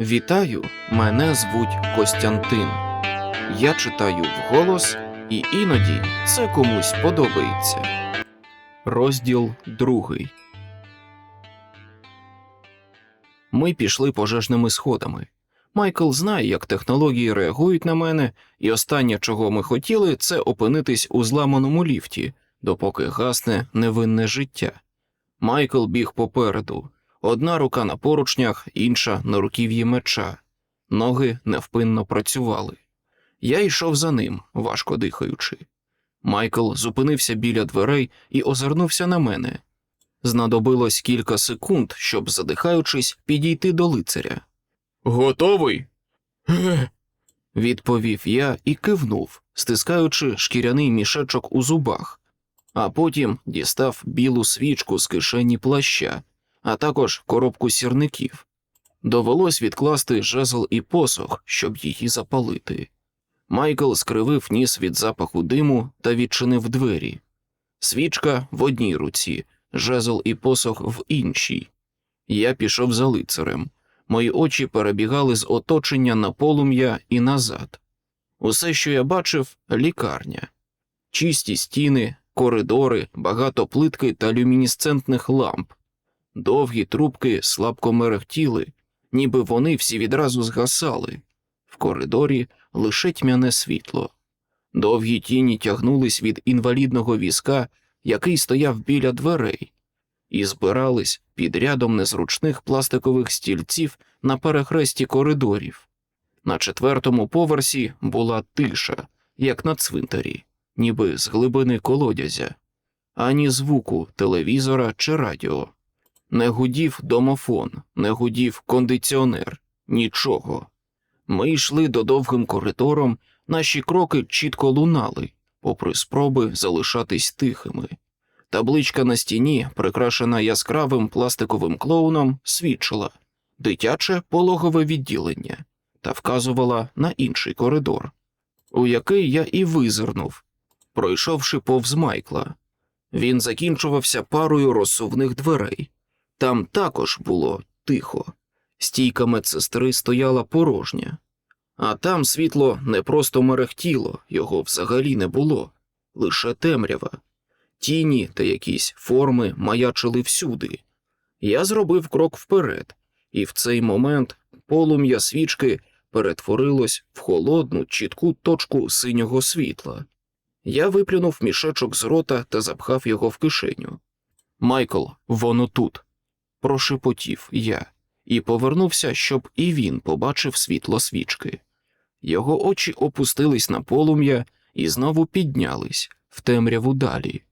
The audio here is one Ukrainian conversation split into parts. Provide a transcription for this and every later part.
Вітаю, мене звуть Костянтин. Я читаю вголос, і іноді це комусь подобається. Розділ другий. Ми пішли пожежними сходами. Майкл знає, як технології реагують на мене, і останнє, чого ми хотіли, це опинитись у зламаному ліфті, допоки гасне невинне життя. Майкл біг попереду, одна рука на поручнях, інша на руків'ї меча. Ноги невпинно працювали. Я йшов за ним, важко дихаючи. Майкл зупинився біля дверей і озирнувся на мене. Знадобилось кілька секунд, щоб, задихаючись, підійти до лицаря. Готовий? відповів я і кивнув, стискаючи шкіряний мішечок у зубах, а потім дістав білу свічку з кишені плаща, а також коробку сірників. Довелось відкласти жезл і посох, щоб її запалити. Майкл скривив ніс від запаху диму та відчинив двері. Свічка в одній руці, жезл і посох в іншій. Я пішов за лицарем. Мої очі перебігали з оточення на полум'я і назад. Усе, що я бачив, лікарня. Чисті стіни, коридори, багато плитки та люмінесцентних ламп. Довгі трубки слабко мерехтіли, ніби вони всі відразу згасали. В коридорі лише тьмяне світло. Довгі тіні тягнулись від інвалідного візка, який стояв біля дверей, і збирались під рядом незручних пластикових стільців на перехресті коридорів. На четвертому поверсі була тиша, як на цвинтарі, ніби з глибини колодязя, ані звуку телевізора чи радіо. Не гудів домофон, не гудів кондиціонер, нічого. Ми йшли до довгим коридором, наші кроки чітко лунали, попри спроби залишатись тихими. Табличка на стіні, прикрашена яскравим пластиковим клоуном, свідчила дитяче пологове відділення та вказувала на інший коридор, у який я і визирнув, пройшовши повз Майкла. Він закінчувався парою розсувних дверей. Там також було тихо. Стійка медсестри стояла порожня, а там світло не просто мерехтіло, його взагалі не було, лише темрява. Тіні та якісь форми маячили всюди. Я зробив крок вперед, і в цей момент полум'я свічки перетворилось в холодну, чітку точку синього світла. Я виплюнув мішечок з рота та запхав його в кишеню. Майкл, воно тут, прошепотів я, і повернувся, щоб і він побачив світло свічки. Його очі опустились на полум'я і знову піднялись в темряву далі.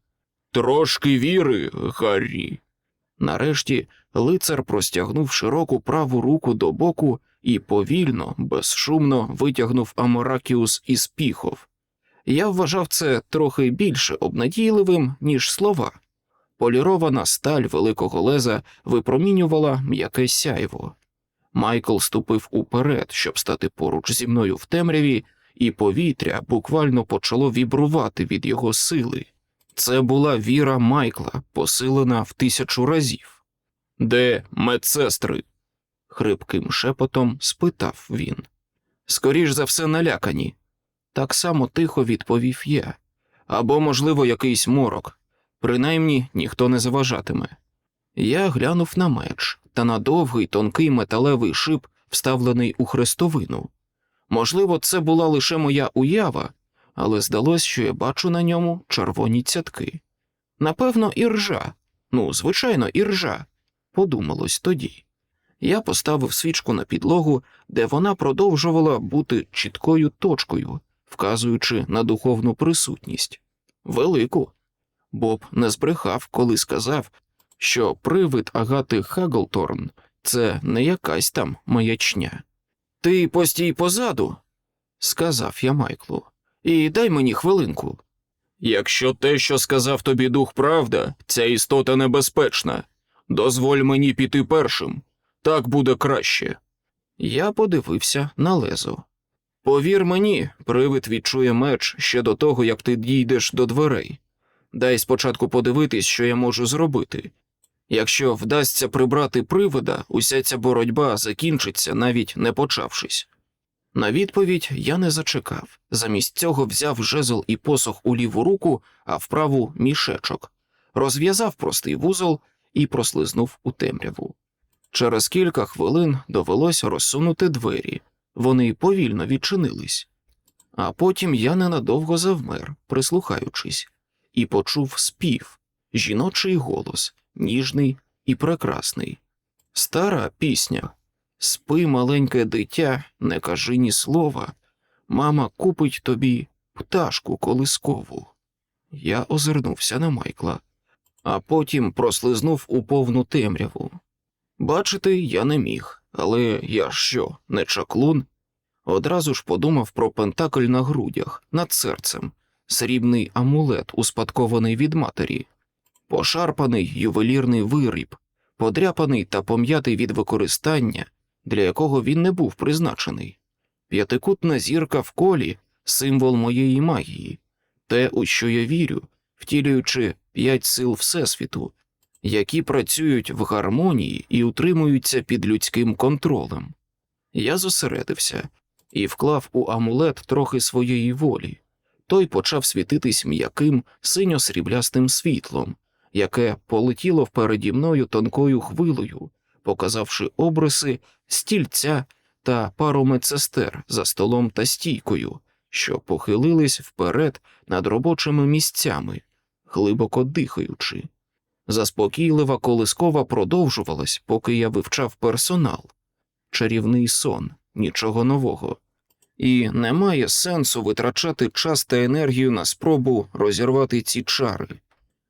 Трошки віри, Гаррі. Нарешті лицар простягнув широку праву руку до боку і повільно, безшумно витягнув Аморакіус із піхов. Я вважав це трохи більше обнадійливим, ніж слова. Полірована сталь великого леза випромінювала м'яке сяйво. Майкл ступив уперед, щоб стати поруч зі мною в темряві, і повітря буквально почало вібрувати від його сили. Це була віра Майкла, посилена в тисячу разів. Де медсестри? хрипким шепотом спитав він. Скоріш за все налякані. Так само тихо відповів я. Або, можливо, якийсь морок. Принаймні ніхто не заважатиме. Я глянув на меч та на довгий тонкий металевий шип, вставлений у хрестовину. Можливо, це була лише моя уява, але здалось, що я бачу на ньому червоні цятки. Напевно, і ржа. Ну, звичайно, і ржа, подумалось тоді. Я поставив свічку на підлогу, де вона продовжувала бути чіткою точкою, вказуючи на духовну присутність. Велику. Боб не збрехав, коли сказав, що привид Агати Хаглторн це не якась там маячня. Ти постій позаду, сказав я Майклу, і дай мені хвилинку. Якщо те, що сказав тобі дух правда, ця істота небезпечна, дозволь мені піти першим, так буде краще. Я подивився на лезо. Повір мені, привид відчує меч ще до того, як ти дійдеш до дверей. Дай спочатку подивитись, що я можу зробити. Якщо вдасться прибрати привида, уся ця боротьба закінчиться, навіть не почавшись. На відповідь я не зачекав. Замість цього взяв жезл і посох у ліву руку, а в праву мішечок, розв'язав простий вузол і прослизнув у темряву. Через кілька хвилин довелось розсунути двері, вони повільно відчинились. А потім я ненадовго завмер, прислухаючись, і почув спів, жіночий голос, ніжний і прекрасний. Стара пісня. Спи, маленьке дитя, не кажи ні слова. Мама купить тобі пташку колискову. Я озирнувся на Майкла, а потім прослизнув у повну темряву. Бачити я не міг, але я що, не чаклун? Одразу ж подумав про пентакль на грудях, над серцем, срібний амулет, успадкований від матері, пошарпаний ювелірний виріб, подряпаний та пом'ятий від використання, для якого він не був призначений, п'ятикутна зірка в колі символ моєї магії, те, у що я вірю, втілюючи п'ять сил Всесвіту, які працюють в гармонії і утримуються під людським контролем. Я зосередився і вклав у амулет трохи своєї волі. Той почав світитись м'яким синьо-сріблястим світлом, яке полетіло впереді мною тонкою хвилею, показавши обриси стільця та пару медсестер за столом та стійкою, що похилились вперед над робочими місцями, глибоко дихаючи. Заспокійлива колискова продовжувалась, поки я вивчав персонал. Чарівний сон, нічого нового. І немає сенсу витрачати час та енергію на спробу розірвати ці чари.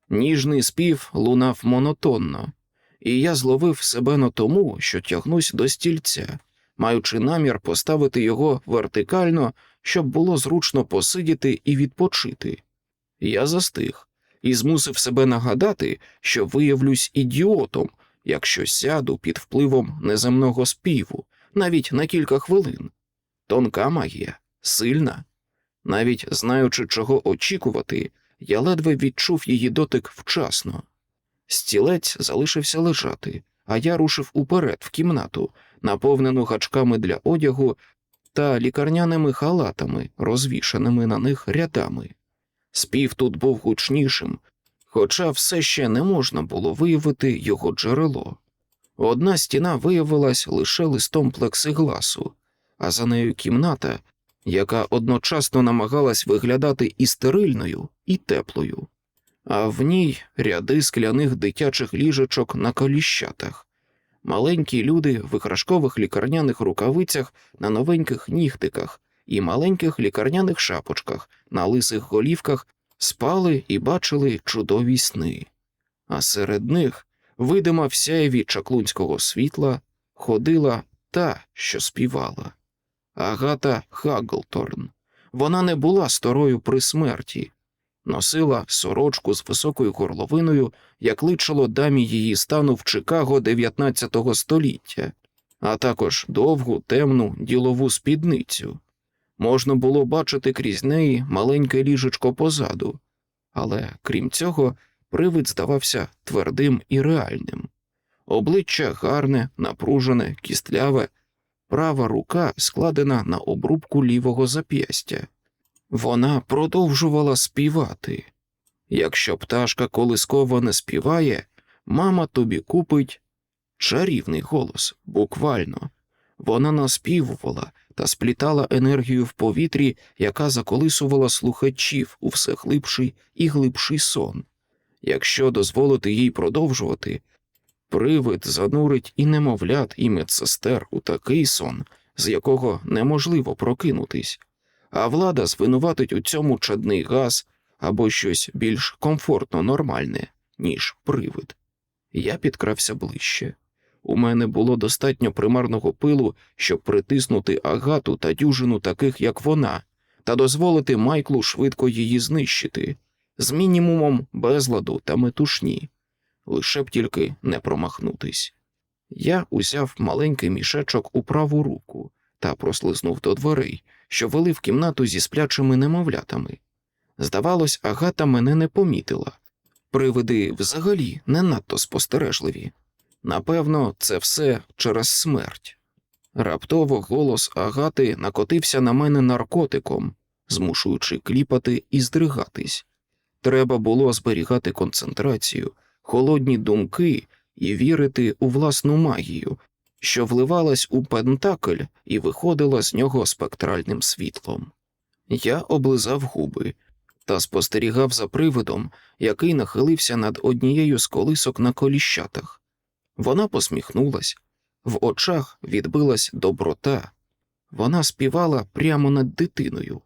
Ніжний спів лунав монотонно, і я зловив себе на тому, що тягнусь до стільця, маючи намір поставити його вертикально, щоб було зручно посидіти і відпочити. Я застиг і змусив себе нагадати, що виявлюсь ідіотом, якщо сяду під впливом неземного співу, навіть на кілька хвилин. Тонка магія, сильна. Навіть знаючи, чого очікувати, я ледве відчув її дотик вчасно. Стілець залишився лежати, а я рушив уперед в кімнату, наповнену гачками для одягу та лікарняними халатами, розвішаними на них рядами. Спів тут був гучнішим, хоча все ще не можна було виявити його джерело. Одна стіна виявилась лише листом плексигласу, а за нею кімната, яка одночасно намагалась виглядати і стерильною, і теплою, а в ній ряди скляних дитячих ліжечок на коліщатах, маленькі люди в іграшкових лікарняних рукавицях на новеньких нігтиках і маленьких лікарняних шапочках на лисих голівках спали і бачили чудові сни, а серед них, видима в сяєві чаклунського світла, ходила та, що співала. Агата Хаглторн. Вона не була старою при смерті, носила сорочку з високою горловиною, як личило дамі її стану в Чикаго 19 століття, а також довгу темну ділову спідницю. Можна було бачити крізь неї маленьке ліжечко позаду, але крім цього, привид здавався твердим і реальним. Обличчя гарне, напружене, кістляве, права рука складена на обрубку лівого зап'ястя. Вона продовжувала співати. Якщо пташка колискова не співає, мама тобі купить чарівний голос, буквально. Вона наспівувала та сплітала енергію в повітрі, яка заколисувала слухачів у все глибший і глибший сон. Якщо дозволити їй продовжувати, привид занурить і немовлят, і медсестер у такий сон, з якого неможливо прокинутись, а влада звинуватить у цьому чадний газ або щось більш комфортно нормальне, ніж привид. Я підкрався ближче. У мене було достатньо примарного пилу, щоб притиснути агату та дюжину таких, як вона, та дозволити Майклу швидко її знищити, з мінімумом безладу та метушні, лише б тільки не промахнутись. Я узяв маленький мішечок у праву руку та прослизнув до дверей, що вели в кімнату зі сплячими немовлятами. Здавалось, агата мене не помітила, Привиди взагалі не надто спостережливі. Напевно, це все через смерть. Раптово голос Агати накотився на мене наркотиком, змушуючи кліпати і здригатись. Треба було зберігати концентрацію, холодні думки і вірити у власну магію, що вливалась у пентакль і виходила з нього спектральним світлом. Я облизав губи та спостерігав за привидом, який нахилився над однією з колисок на коліщатах. Вона посміхнулась, в очах відбилась доброта. Вона співала прямо над дитиною,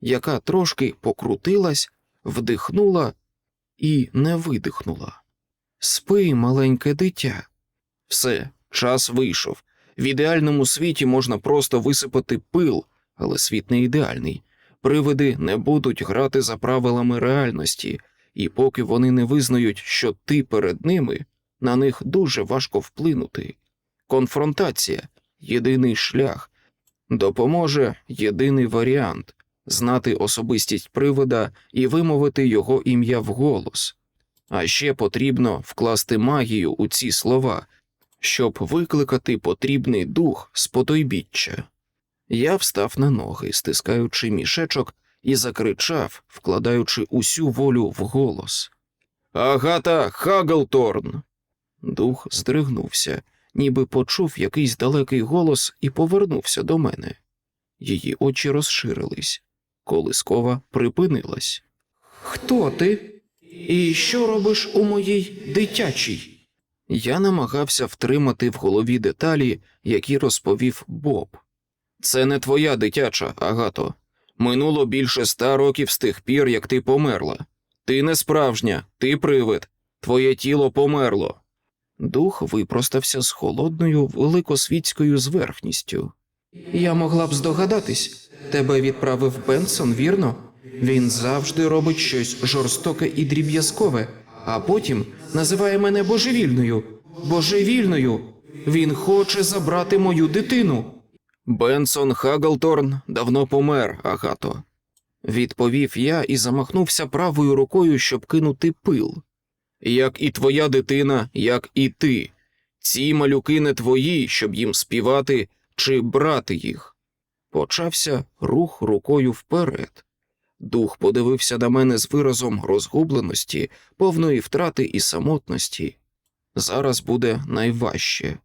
яка трошки покрутилась, вдихнула і не видихнула. Спи, маленьке дитя. Все, час вийшов. В ідеальному світі можна просто висипати пил, але світ не ідеальний. Привиди не будуть грати за правилами реальності, і поки вони не визнають, що ти перед ними, на них дуже важко вплинути. Конфронтація єдиний шлях, допоможе єдиний варіант знати особистість привида і вимовити його ім'я вголос. А ще потрібно вкласти магію у ці слова, щоб викликати потрібний дух з потойбіччя. Я встав на ноги, стискаючи мішечок, і закричав, вкладаючи усю волю в голос. Агата Хаглторн. Дух здригнувся, ніби почув якийсь далекий голос і повернувся до мене. Її очі розширились. Колискова припинилась. Хто ти? І що робиш у моїй дитячій? Я намагався втримати в голові деталі, які розповів Боб. Це не твоя дитяча, Агато. Минуло більше ста років з тих пір, як ти померла. Ти не справжня, ти привид. Твоє тіло померло. Дух випростався з холодною великосвітською зверхністю. Я могла б здогадатись, тебе відправив Бенсон, вірно? Він завжди робить щось жорстоке і дріб'язкове, а потім називає мене божевільною. Божевільною. Він хоче забрати мою дитину. Бенсон Хаглторн давно помер, Агато. Відповів я і замахнувся правою рукою, щоб кинути пил. Як і твоя дитина, як і ти. Ці малюки не твої, щоб їм співати чи брати їх. Почався рух рукою вперед. Дух подивився на мене з виразом розгубленості, повної втрати і самотності. Зараз буде найважче.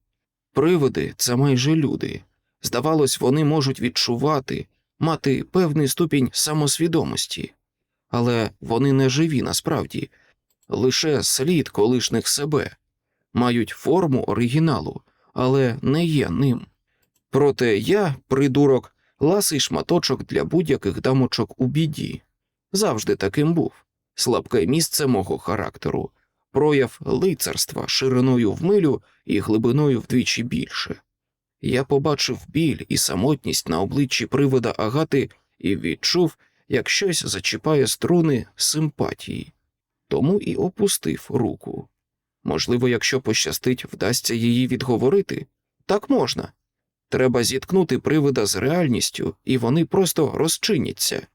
Привиди це майже люди. Здавалось, вони можуть відчувати, мати певний ступінь самосвідомості, але вони не живі насправді, лише слід колишніх себе, мають форму оригіналу, але не є ним. Проте я, придурок, ласий шматочок для будь-яких дамочок у біді. Завжди таким був слабке місце мого характеру, прояв лицарства шириною в милю і глибиною вдвічі більше. Я побачив біль і самотність на обличчі привода Агати і відчув, як щось зачіпає струни симпатії, тому і опустив руку. Можливо, якщо пощастить, вдасться її відговорити, так можна. Треба зіткнути привида з реальністю, і вони просто розчиняться.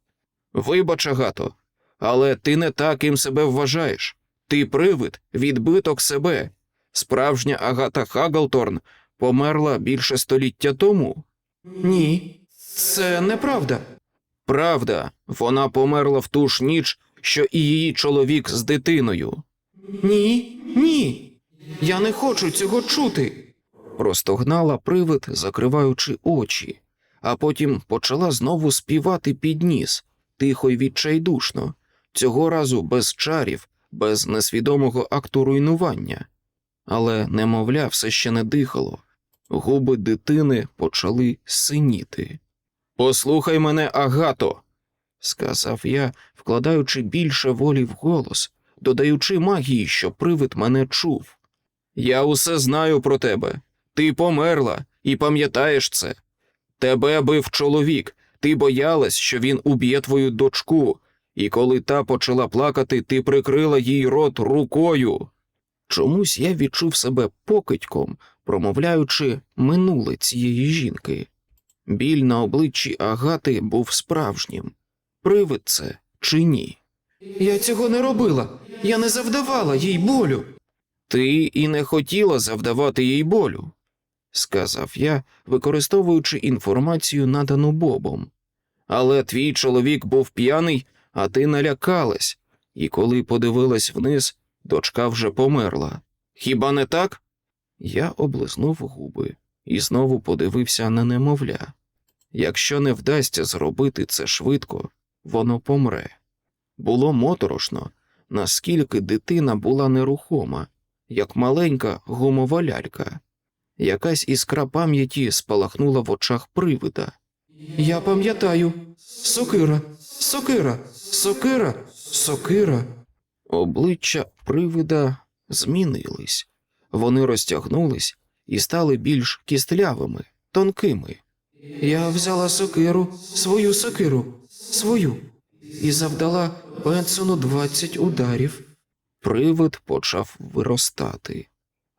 Вибач, Агато, але ти не таким себе вважаєш. Ти привид, відбиток себе. Справжня Агата Хаглторн померла більше століття тому. Ні, це неправда. Правда, вона померла в ту ж ніч, що і її чоловік з дитиною. Ні, ні. Я не хочу цього чути. Простогнала привид, закриваючи очі, а потім почала знову співати під ніс, тихо й відчайдушно, цього разу без чарів, без несвідомого акту руйнування. Але немовля все ще не дихало, губи дитини почали синіти. Послухай мене, Агато, сказав я, вкладаючи більше волі в голос, додаючи магії, що привид мене чув. Я усе знаю про тебе. Ти померла і пам'ятаєш це. Тебе бив чоловік, ти боялась, що він уб'є твою дочку, і коли та почала плакати, ти прикрила їй рот рукою. Чомусь я відчув себе покидьком, промовляючи минуле цієї жінки. Біль на обличчі Агати був справжнім. Привид це чи ні? Я цього не робила. я не завдавала їй болю. Ти і не хотіла завдавати їй болю, сказав я, використовуючи інформацію, надану Бобом. Але твій чоловік був п'яний, а ти налякалась, і коли подивилась вниз, дочка вже померла. Хіба не так? Я облизнув губи і знову подивився на немовля. Якщо не вдасться зробити це швидко, воно помре. Було моторошно, наскільки дитина була нерухома, як маленька гумова лялька. Якась іскра пам'яті спалахнула в очах привида. Я пам'ятаю, сокира, сокира, сокира, сокира. Обличчя привида змінились. Вони розтягнулись і стали більш кістлявими, тонкими. Я взяла сокиру, свою сокиру, свою, і завдала Бенсону двадцять ударів. Привид почав виростати,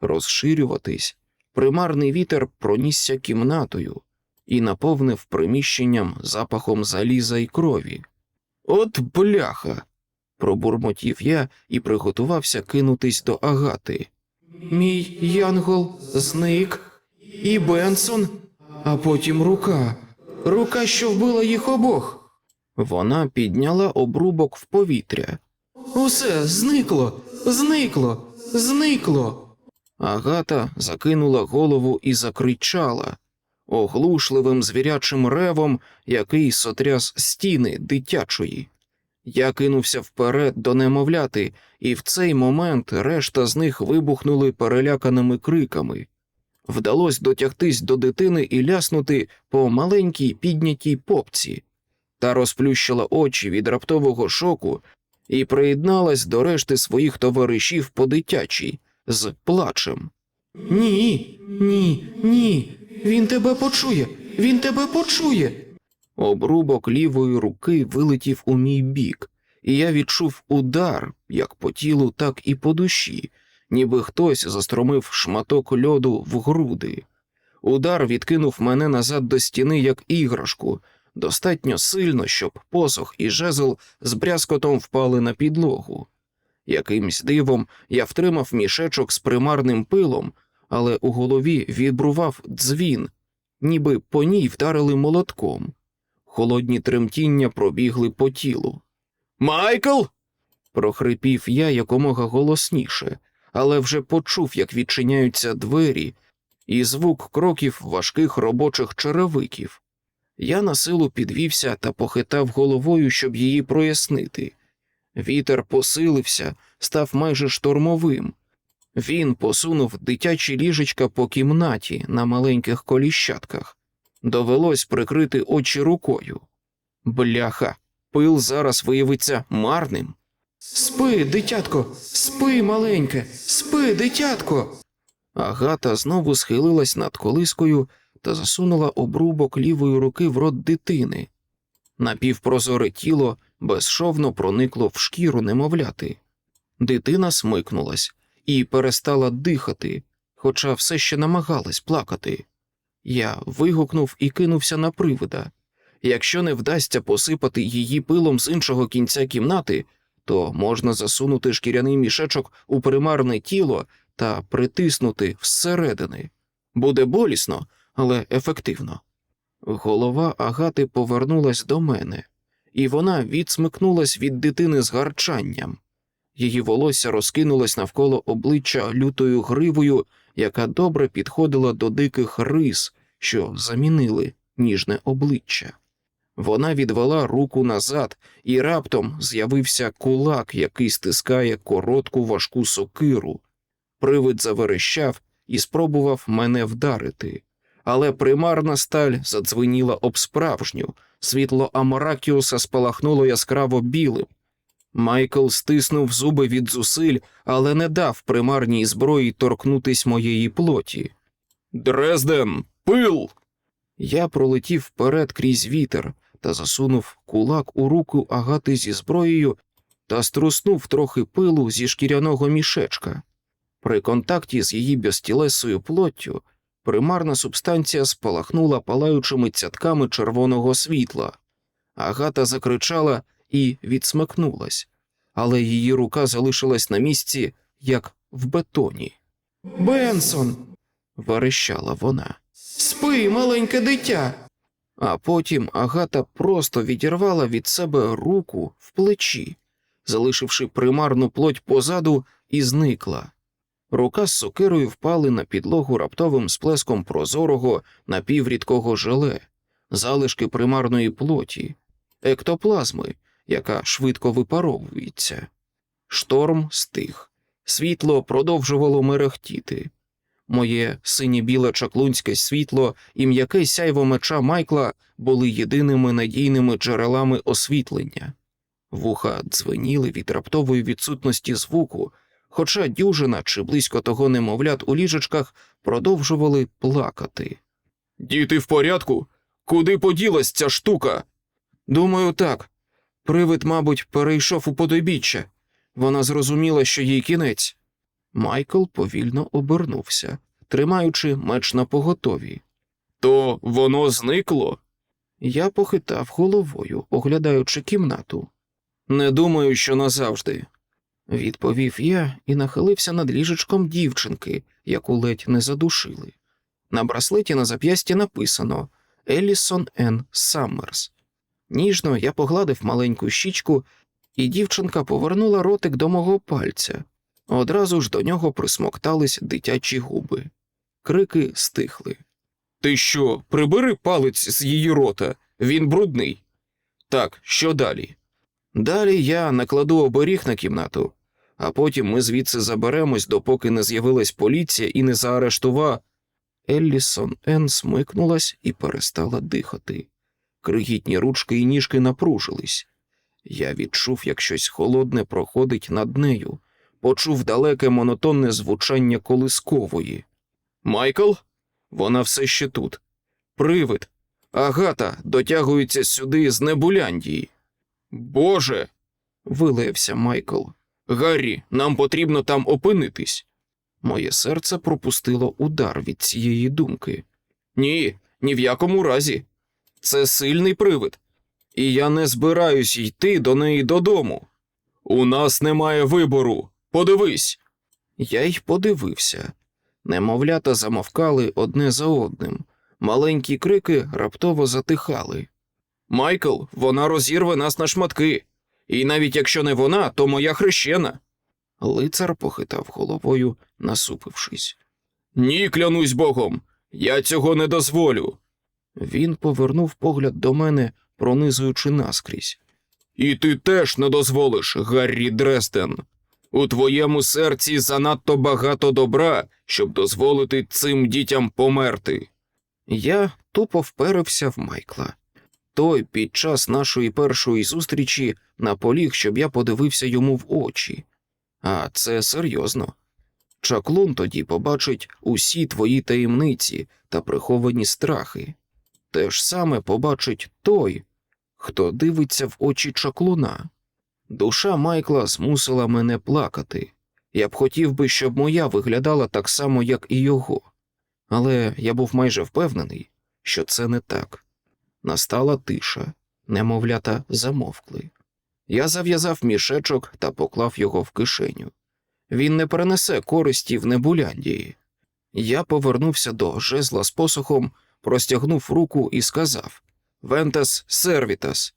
розширюватись. Примарний вітер пронісся кімнатою і наповнив приміщенням запахом заліза і крові. От бляха. пробурмотів я і приготувався кинутись до агати. Мій янгол зник, і Бенсон, а потім рука. Рука, що вбила їх обох. Вона підняла обрубок в повітря. Усе зникло, зникло, зникло. Агата закинула голову і закричала оглушливим звірячим ревом, який сотряс стіни дитячої. Я кинувся вперед до немовляти, і в цей момент решта з них вибухнули переляканими криками. Вдалося дотягтись до дитини і ляснути по маленькій піднятій попці, та розплющила очі від раптового шоку і приєдналась до решти своїх товаришів по дитячій з плачем. Ні, ні, ні. Він тебе почує, він тебе почує. Обрубок лівої руки вилетів у мій бік, і я відчув удар як по тілу, так і по душі, ніби хтось застромив шматок льоду в груди. Удар відкинув мене назад до стіни як іграшку, достатньо сильно, щоб посох і жезл з брязкотом впали на підлогу. Якимсь дивом я втримав мішечок з примарним пилом, але у голові вібрував дзвін, ніби по ній вдарили молотком. Холодні тремтіння пробігли по тілу. Майкл. прохрипів я якомога голосніше, але вже почув, як відчиняються двері, і звук кроків важких робочих черевиків. Я на силу підвівся та похитав головою, щоб її прояснити. Вітер посилився, став майже штормовим. Він посунув дитячі ліжечка по кімнаті на маленьких коліщатках. Довелось прикрити очі рукою. Бляха, пил зараз виявиться марним. Спи, дитятко, спи, маленьке, спи, дитятко. Агата знову схилилась над колискою та засунула обрубок лівої руки в рот дитини. Напівпрозоре тіло безшовно проникло в шкіру немовляти. Дитина смикнулась і перестала дихати, хоча все ще намагалась плакати. Я вигукнув і кинувся на привида. Якщо не вдасться посипати її пилом з іншого кінця кімнати, то можна засунути шкіряний мішечок у примарне тіло та притиснути всередини. Буде болісно, але ефективно. Голова агати повернулась до мене, і вона відсмикнулась від дитини з гарчанням. Її волосся розкинулось навколо обличчя лютою гривою, яка добре підходила до диких рис, що замінили ніжне обличчя. Вона відвела руку назад, і раптом з'явився кулак, який стискає коротку важку сокиру. Привид заверещав і спробував мене вдарити, але примарна сталь задзвеніла об справжню, світло Амаракіуса спалахнуло яскраво білим. Майкл стиснув зуби від зусиль, але не дав примарній зброї торкнутись моєї плоті. Дрезден, пил. Я пролетів вперед крізь вітер та засунув кулак у руку агати зі зброєю та струснув трохи пилу зі шкіряного мішечка. При контакті з її безтілесою плоттю примарна субстанція спалахнула палаючими цятками червоного світла. Агата закричала і відсмикнулась, але її рука залишилась на місці, як в бетоні. Бенсон. верещала вона. Спи, маленьке дитя. А потім Агата просто відірвала від себе руку в плечі, залишивши примарну плоть позаду, і зникла. Рука з сокирою впали на підлогу раптовим сплеском прозорого напіврідкого желе, залишки примарної плоті, ектоплазми, яка швидко випаровується. Шторм стих, світло продовжувало мерехтіти. Моє синє-біле чаклунське світло і м'яке сяйво меча Майкла були єдиними надійними джерелами освітлення. Вуха дзвеніли від раптової відсутності звуку, хоча дюжина чи близько того немовлят у ліжечках продовжували плакати. Діти в порядку? Куди поділась ця штука? Думаю, так. Привид, мабуть, перейшов у подобіччя. Вона зрозуміла, що їй кінець. Майкл повільно обернувся, тримаючи меч на поготові. То воно зникло? Я похитав головою, оглядаючи кімнату. Не думаю, що назавжди, відповів я і нахилився над ліжечком дівчинки, яку ледь не задушили. На браслеті на зап'ясті написано Елісон Н. Саммерс. Ніжно я погладив маленьку щічку, і дівчинка повернула ротик до мого пальця. Одразу ж до нього присмоктались дитячі губи. Крики стихли. Ти що, прибери палець з її рота? Він брудний. Так, що далі? Далі я накладу оберіг на кімнату, а потім ми звідси заберемось, допоки не з'явилась поліція і не заарештува. Еллісон Ен смикнулась і перестала дихати. Крихітні ручки і ніжки напружились. Я відчув, як щось холодне проходить над нею, почув далеке монотонне звучання колискової. Майкл? Вона все ще тут. Привид. Агата дотягується сюди з Небуляндії. Боже. вилився Майкл. Гаррі, нам потрібно там опинитись. Моє серце пропустило удар від цієї думки. Ні, ні в якому разі. Це сильний привид, і я не збираюсь йти до неї додому. У нас немає вибору. Подивись. Я й подивився. Немовлята замовкали одне за одним. Маленькі крики раптово затихали. Майкл, вона розірве нас на шматки. І навіть якщо не вона, то моя хрещена. Лицар похитав головою, насупившись. Ні, клянусь богом, я цього не дозволю. Він повернув погляд до мене, пронизуючи наскрізь. І ти теж не дозволиш, Гаррі Дрезден. У твоєму серці занадто багато добра, щоб дозволити цим дітям померти. Я тупо вперився в Майкла. Той під час нашої першої зустрічі наполіг, щоб я подивився йому в очі. А це серйозно. Чаклун тоді побачить усі твої таємниці та приховані страхи. Те ж саме побачить той, хто дивиться в очі чаклуна. Душа Майкла змусила мене плакати. Я б хотів би, щоб моя виглядала так само, як і його. Але я був майже впевнений, що це не так. Настала тиша, немовлята замовкли. Я зав'язав мішечок та поклав його в кишеню. Він не перенесе користі в Небуляндії. Я повернувся до жезла з посохом, простягнув руку і сказав Вентас сервітас.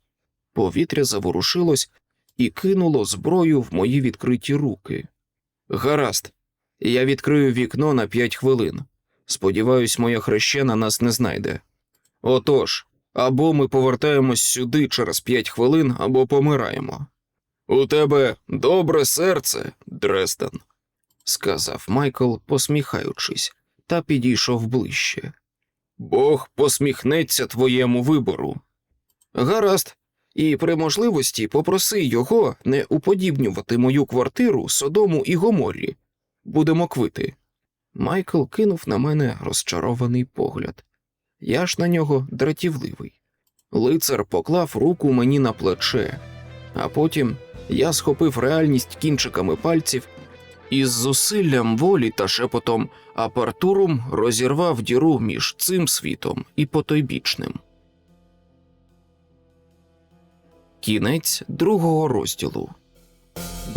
Повітря заворушилось і кинуло зброю в мої відкриті руки. Гаразд, я відкрию вікно на п'ять хвилин. Сподіваюсь, моя хрещена нас не знайде. Отож, або ми повертаємось сюди через п'ять хвилин, або помираємо. У тебе добре серце, Дрезден, сказав Майкл, посміхаючись, та підійшов ближче. Бог посміхнеться твоєму вибору. Гаразд, і при можливості попроси його не уподібнювати мою квартиру Содому і Гоморрі. Будемо квити. Майкл кинув на мене розчарований погляд. Я ж на нього дратівливий. Лицар поклав руку мені на плече, а потім я схопив реальність кінчиками пальців і з зусиллям волі та шепотом апартурум розірвав діру між цим світом і потойбічним. Кінець другого розділу.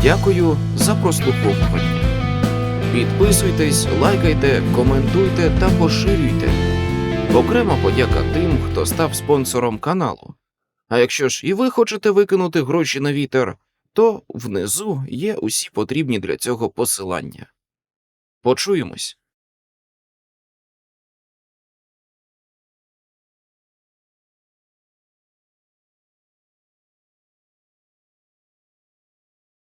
Дякую за прослуховування. Підписуйтесь, лайкайте, коментуйте та поширюйте. Окрема подяка тим, хто став спонсором каналу. А якщо ж і ви хочете викинути гроші на вітер, то внизу є усі потрібні для цього посилання. Почуємось.